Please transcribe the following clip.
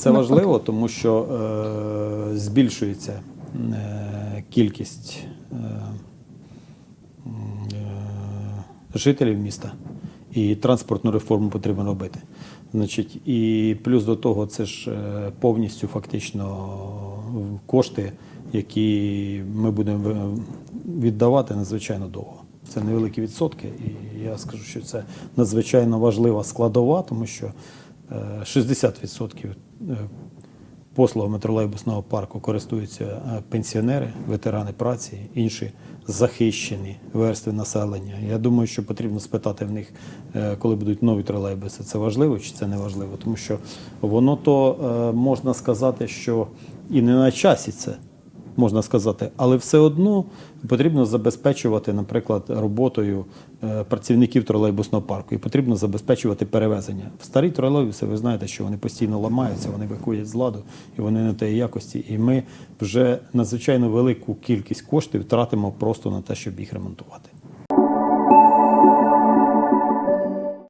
Це важливо, тому що е, збільшується е, кількість е, е, жителів міста, і транспортну реформу потрібно робити. Значить, і плюс до того, це ж е, повністю фактично кошти, які ми будемо віддавати надзвичайно довго. Це невеликі відсотки, і я скажу, що це надзвичайно важлива складова, тому що е, 60% е, послугами тролейбусного парку користуються е, пенсіонери, ветерани праці, інші захищені верстви населення. Я думаю, що потрібно спитати в них, е, коли будуть нові тролейбуси, це важливо чи це не важливо, тому що воно то е, можна сказати, що і не на часі це можна сказати, але все одно потрібно забезпечувати, наприклад, роботою е, працівників тролейбусного парку і потрібно забезпечувати перевезення. В старі тролейбуси, ви знаєте, що вони постійно ламаються, вони виходять з ладу і вони не тієї якості. І ми вже надзвичайно велику кількість коштів тратимо просто на те, щоб їх ремонтувати.